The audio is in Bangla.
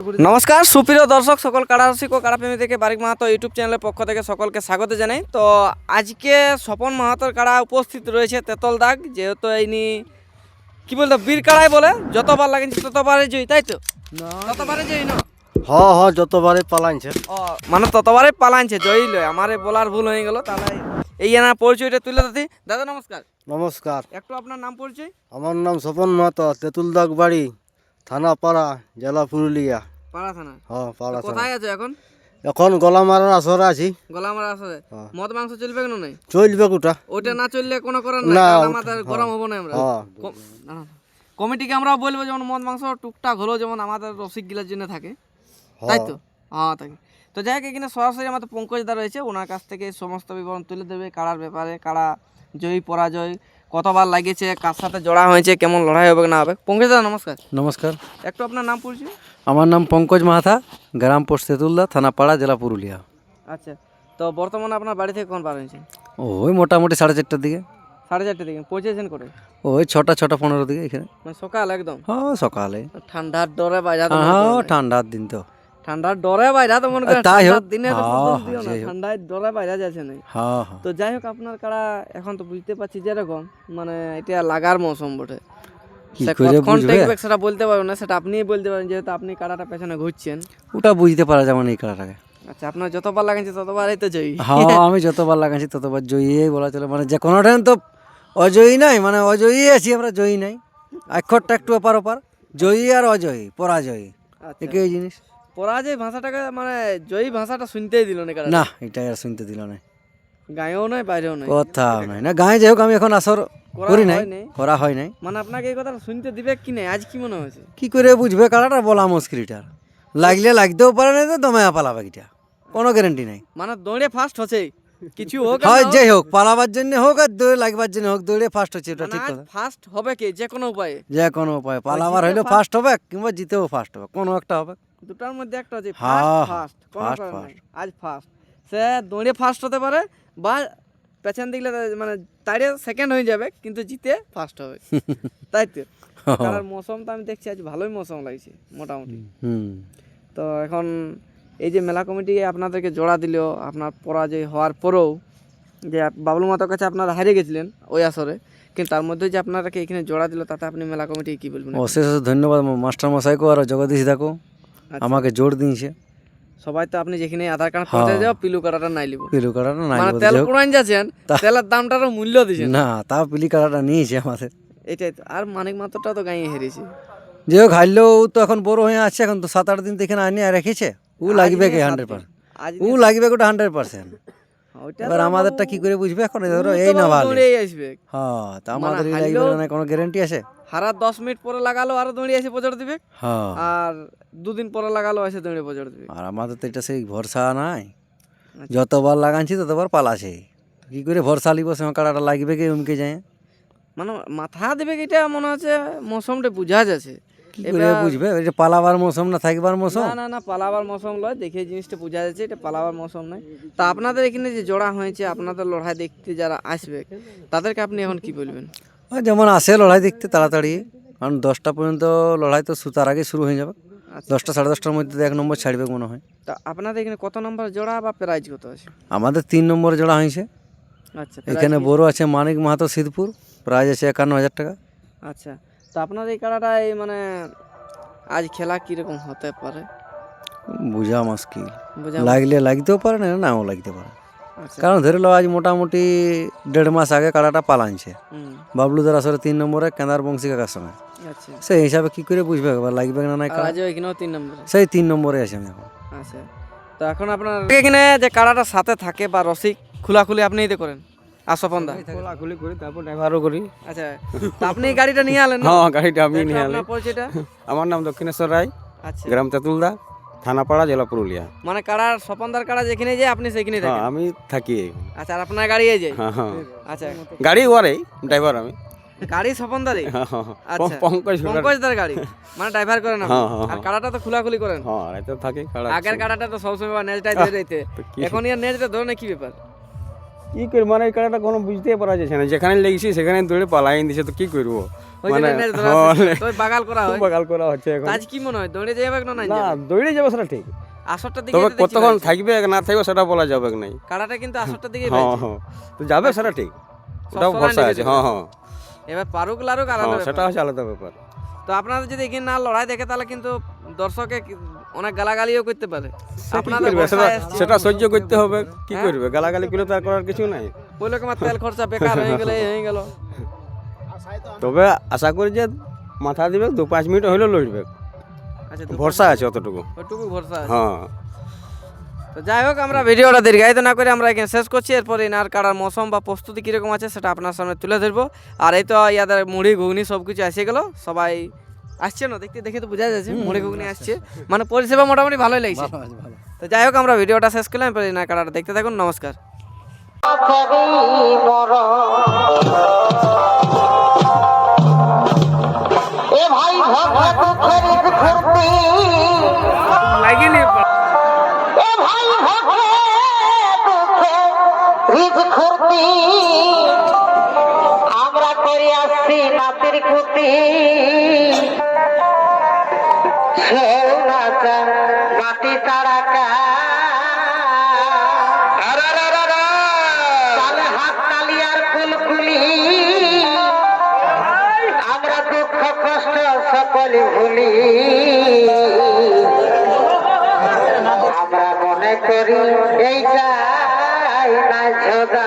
নমস্কার সুপ্রিয় দর্শক সকল কাড়ারসিক ও কাড়াপ্রেমী থেকে বারিক মাহাতো ইউটিউব চ্যানেলের পক্ষ থেকে সকলকে স্বাগত জানাই। তো আজকে স্বপন মাহাতোর কাড়া উপস্থিত রয়েছে তেতল দাগ যেহেতু এইনি কি বলতো বীর কাড়াই বলে যতবার লাগেছে ততবারে জয়ী তাই তো? ততবারে জয়ী না? হ হ যতবারে পালাইছে। ও মানে ততবারে পালানছে জয়ী লয়। আমার বলার ভুল হয়ে গেল তাহলে এই এনার পরিচয়টা তুলে দিতি দাদা নমস্কার। নমস্কার। একটু আপনার নাম পরিচয়? আমার নাম স্বপন মাহাতো তেঁতুলদাগ বাড়ি থানা পাড়া জেলা পুরুলিয়া। পাড়া থানা হ পাড়া থানা কোথায় আছে এখন? এখন আসরে আছি। হ্যাঁ। মদ মাংস চলবে কেন নাই? চলবে কোটা ওইটা না চললে কোনো করার নাই আমাদের গরম হব না আমরা। হ্যাঁ। কমিটিকে আমরা বলব যেমন মদ মাংস টুকটাক হলেও যেমন আমাদের রসিক গিলার জন্য থাকে। তাই তো? হ্যাঁ তো যাই হোক এখানে সরাসরি আমাদের পঙ্কজ দা রয়েছে। ওনার কাছ থেকে সমস্ত বিবরণ তুলে দেবে কাড়ার ব্যাপারে কাড়া জয়ী পরাজয় কতবার লাগিয়েছে কার সাথে জড়া হয়েছে কেমন লড়াই হবে না হবে? পঙ্কজ দা নমস্কার। নমস্কার। একটু আপনার নাম পরিচয়? আমার নাম পঙ্কজ মাহাতা গ্রাম পোস্ট তেঁতুলদা থানাপাড়া জেলা পুরুলিয়া। আচ্ছা তো বর্তমানে আপনার বাড়ি থেকে কোন বার হয়েছে? ওই মোটামুটি সাড়ে চারটার দিকে। সাড়ে চারটে দিকে পৌঁছেছেন করে ওই ছটা ছটা পনেরো দিকে এখানে। মানে সকাল একদম? হ্যাঁ সকালে। ঠান্ডার ডরে বাজার হ্যাঁ ঠান্ডার দিন তো। ঠান্ডার ডরে বাইরা তো মনে করেন দিনে তো হ্যাঁ, দিও না, ঠান্ডায় ডরে বাইরা যাচ্ছে না। হ্যাঁ হ্যাঁ। তো যাই হোক আপনার কাড়া এখন তো বুঝতে পারছি যেরকম মানে এটা লাগার মৌসুম বটে। করে সেটা বলতে পারব না সেটা আপনিই বলতে পারেন যেহেতু আপনি কাড়াটা পেছনে ঘুরছেন। ওটা বুঝতে পারা যাবে না এই খেলাটাকে আচ্ছা আপনার যতবার লাগাচ্ছে ততবারই তো জয়ী। হ্যাঁ আমি যতবার লাগাচ্ছি ততবার জয়ী বলা চলে। মানে যে কোনো টাইম তো অজয়ী নাই মানে অজয়ী আছি আমরা জয়ী নাই। অক্ষরটা একটু ওপার ওপার জয়ী আর অজয়ী পরাজয়ী। আচ্ছা। একই জিনিস। পরাজয় ভাষাটাকে মানে জয়ী ভাষাটা শুনতেই দিল না না এটা আর শুনতে দিল না। গায়েও নয় বাইরেও নয় কোথাও নাই। না গায়ে যাই হোক আমি এখন আসর করা নাই করা হয় নাই। মানে আপনাকে এই কথাটা শুনতে দিবে কি নাই? আজ কি মনে হয়েছে? কি করে বুঝবে কালাটা বলা মুশকিলটার লাগলে লাগতেও পারে না তো দমে পালাবে এটা। কোনো গ্যারেন্টি নাই। মানে দৌড়ে ফার্স্ট হচ্ছে। কিছু হোক হয় যাই হোক। পালাবার জন্য হোক আর দৌড়ে লাগবার জন্য হোক দৌড়ে ফার্স্ট হচ্ছে এটা ঠিক কথা। ফার্স্ট হবে কি? যে কোনো উপায়ে। যে কোনো উপায়। পালাবার হইলেও ফার্স্ট হবে কিংবা জিতেও ফার্স্ট হবে। কোনো একটা হবে। দুটার মধ্যে একটা আছে ফার্স্ট হ্যাঁ, ফার্স্ট first, আজ ফার্স্ট সে দৌড়ে ফার্স্ট হতে পারে বা পেছন দিকলে মানে তাইরে সেকেন্ড হয়ে যাবে কিন্তু জিতে ফার্স্ট হবে। তাই তো? কারণ মৌসুম তো আমি দেখছি আজ ভালোই মৌসুম লাগছে মোটামুটি। হুম তো এখন এই যে মেলা কমিটি আপনাদেরকে জোড়া দিল আপনার পরাজয় হওয়ার পরেও যে বাবলু মাতার কাছে আপনারা হারিয়ে গেছিলেন ওই আসরে কিন্তু তার মধ্যে যে আপনারাকে এখানে জোড়া দিল তাতে আপনি মেলা কমিটি কি বলবেন? অশেষ ধন্যবাদ মাস্টার মশাইকে আর জগদীশ দাকো। আমাকে জোর দিয়েছে। সবাই তো আপনি যেখানে আধার কার্ড পৌঁছে যাও পিলু কাটাটা নাই লিব। পিলু কাটাটা নাই মানে তেল হোক। পুরান যাচ্ছেন তেলের দামটারও মূল্য দিছেন না তাও পিলি কাটাটা নিয়েছে আমাদের। এটাই তো। আর মানিক মাত্রটা তো গাঁয়ে হেরেছে। যে হারলেও ও তো এখন বড় হয়ে আছে এখন তো সাত আট দিন তো এখানে আর রেখেছে। ও লাগবে কে হান্ড্রেড পার্সেন্ট ও লাগবে ওটা হান্ড্রেড পার্সেন্ট এবার আমাদেরটা কি করে বুঝবে এখন? ধরো এই না ভালো দৌড়েই আসবে। হ্যাঁ তা মানে আমাদের এই লাগবে না কোনো গ্যারেন্টি আছে? হারা দশ মিনিট পরে লাগালো আরও দৌড়ে এসে পচড় দিবে। হ্যাঁ। আর দুদিন পরে লাগালো এসে দৌড়ে পচড় দিবে। আর আমাদের তো এটা সেই ভরসা নাই। আচ্ছা। যতবার লাগাচ্ছি ততবার পালাছে। কি করে ভরসা লিব সে কাড়াটা লাগবে কি উমকে যায়? মানে মাথা দেবে কি এটা? মনে হচ্ছে মৌসুমটা বুঝা যাচ্ছে। কি করে বুঝবে? এটা পালাবার মৌসুম না থাকবার মৌসুম? না না না পালাবার মৌসুম লয় দেখে জিনিসটা বোঝা যাচ্ছে এটা পালাবার মৌসুম নয়। তা আপনাদের এখানে যে জোড়া হয়েছে আপনাদের লড়াই দেখতে যারা আসবে তাদেরকে আপনি এখন কি বলবেন? যেমন আসে লড়াই দেখতে তাড়াতাড়ি কারণ দশটা পর্যন্ত লড়াই তো সুতার আগে শুরু হয়ে যাবে। আচ্ছা। দশটা সাড়ে দশটার মধ্যে এক নম্বর ছাড়বে মনে হয়। তা আপনাদের এখানে কত নম্বর জোড়া বা প্রাইজ কত আছে? আমাদের তিন নম্বর জোড়া হয়েছে। আচ্ছা এখানে বড় আছে মানিক মাহাতো সিদ্ধপুর প্রাইজ আছে একান্ন হাজার টাকা। আচ্ছা। তো আপনার এই এই মানে আজ খেলা কীরকম হতে পারে? বোঝা মুশকিল। লাগলে লাগতেও পারে না নাও লাগতে পারে। আচ্ছা। কারণ ধরে লো আজ মোটামুটি দেড় মাস আগে কাড়াটা পালানছে বাবলুদের আসলে তিন নম্বরে কেদার বংশী কাকার সঙ্গে। আচ্ছা। সেই হিসাবে কি করে বুঝবে এবার লাগবে না এখানেও তিন নম্বর। সেই তিন নম্বরে আছে আমি এখন। আচ্ছা। তো এখন আপনার এখানে যে কাড়াটা সাথে থাকে বা রসিক খোলাখুলি আপনিই তো করেন। আসপন দা খোলাখুলি করি তারপর ড্রাইভারও করি। আচ্ছা আপনি গাড়িটা নিয়ে আলেন না? হ্যাঁ গাড়িটা আমি নিয়ে পরিচয়টা। আমার নাম দক্ষিণেশ্বর রায় আচ্ছা। গ্রাম তেঁতুলদা থানাপাড়া জেলা পুরুলিয়া। মানে কাড়ার স্বপনদার কাড়া যেখানে যায় আপনি সেখানে হ্যাঁ থাকেন? আমি থাকি আচ্ছা আর আপনার গাড়ি এই যায় হ্যাঁ হ্যাঁ। আচ্ছা। গাড়ি ওয়ারে ড্রাইভার আমি। গাড়ি স্বপনদারই। আচ্ছা। পঙ্কজ পঙ্কজদার গাড়ি? মানে ড্রাইভার করেন আর। কাড়াটা তো খোলাখুলি করেন? হ্যাঁ রাইতে থাকি কাড়া আগের কাড়াটা তো সবসময় নেজটাই ধরে রইতে। এখন ইয়ার নেজটা ধরে না কি ব্যাপার? কি করি? মানে এই কাড়াটা কোনো বুঝতেই পারা যাচ্ছে না। যেখানে লেগেছি সেখানে দৌড়ে পালাই দিছে তো কি করব? মানে বাগাল করা হয়। বাগাল করা হচ্ছে এখন। আজ কি মনে হয় দৌড়ে যাবে না না না দৌড়ে যাবে সেটা ঠিক। আসরটার দিকে তবে কতক্ষণ থাকবে না থাকবে সেটা বলা যাবে নাই? কাড়াটা কিন্তু আসরটার দিকে হ্যাঁ হ্যাঁ তো যাবে সেটা ঠিক। ওটাও ভরসা আছে হ্যাঁ হ্যাঁ এবার পারুক লারুক আলাদা সেটা হচ্ছে আলাদা ব্যাপার। তো আপনারা যদি এখানে না লড়াই দেখে তাহলে কিন্তু দর্শকে অনেক গালাগালিও করতে পারে। সেটা সহ্য করতে হবে। কি হ্যাঁ? করবে? গালাগালি করে তো আর করার কিছু নাই। বলল কি আমার তেল খরচা বেকার হয়ে গেলে হয়ে গেল। তবে আশা করি যে মাথা দিবে দু পাঁচ মিনিট হইলেও লড়বে। আচ্ছা ভরসা আছে অতটুকু। ওটুকু ভরসা হ্যাঁ। তো যাই হোক আমরা ভিডিওটা দীর্ঘায়িত না করে আমরা এখানে শেষ করছি। এরপরে ইনার কাড়ার মৌসুম বা প্রস্তুতি কীরকম আছে সেটা আপনার সামনে তুলে ধরবো। আর এই তো ইয়াদের মুড়ি ঘুগনি সব কিছু এসে গেলো। সবাই আসছে না দেখতে দেখে তো বোঝা যাচ্ছে মুড়ি ঘুগনি আসছে। মানে পরিষেবা মোটামুটি ভালোই লাগছে। তো যাই হোক আমরা ভিডিওটা শেষ করলাম এরপরে ইনার কাড়াটা দেখতে থাকুন নমস্কার। লাগিনি আমরা করে আসছি নাতির কুতি করি এইটাই না